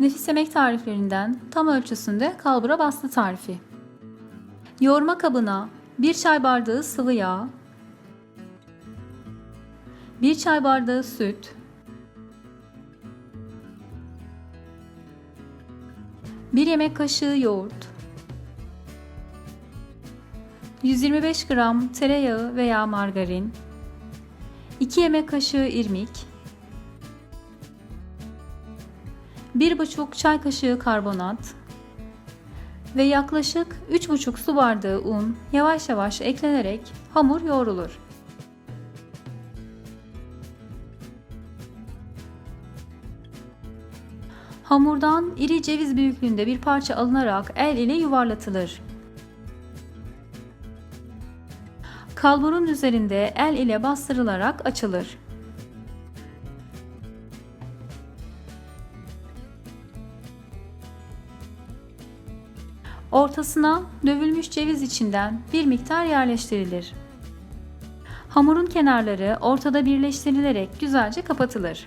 Nefis yemek tariflerinden tam ölçüsünde kalbura bastı tarifi. Yoğurma kabına 1 çay bardağı sıvı yağ, 1 çay bardağı süt, 1 yemek kaşığı yoğurt, 125 gram tereyağı veya margarin, 2 yemek kaşığı irmik, 1,5 çay kaşığı karbonat ve yaklaşık 3,5 su bardağı un yavaş yavaş eklenerek hamur yoğrulur. Hamurdan iri ceviz büyüklüğünde bir parça alınarak el ile yuvarlatılır. Kalburun üzerinde el ile bastırılarak açılır. Ortasına dövülmüş ceviz içinden bir miktar yerleştirilir. Hamurun kenarları ortada birleştirilerek güzelce kapatılır.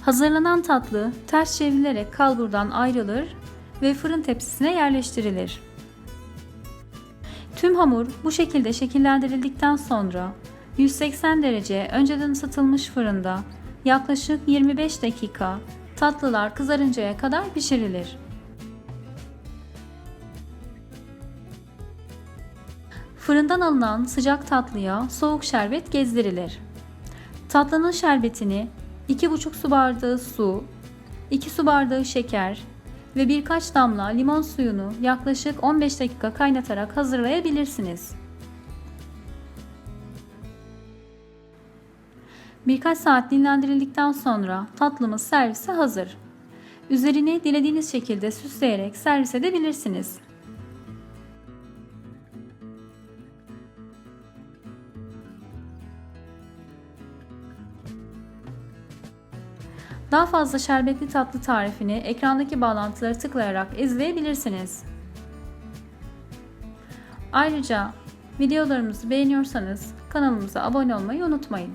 Hazırlanan tatlı ters çevrilerek kalburdan ayrılır ve fırın tepsisine yerleştirilir. Tüm hamur bu şekilde şekillendirildikten sonra 180 derece önceden ısıtılmış fırında yaklaşık 25 dakika tatlılar kızarıncaya kadar pişirilir. Fırından alınan sıcak tatlıya soğuk şerbet gezdirilir. Tatlının şerbetini 2,5 su bardağı su, 2 su bardağı şeker ve birkaç damla limon suyunu yaklaşık 15 dakika kaynatarak hazırlayabilirsiniz. Birkaç saat dinlendirildikten sonra tatlımız servise hazır. Üzerini dilediğiniz şekilde süsleyerek servis edebilirsiniz. Daha fazla şerbetli tatlı tarifini ekrandaki bağlantıları tıklayarak izleyebilirsiniz. Ayrıca videolarımızı beğeniyorsanız kanalımıza abone olmayı unutmayın.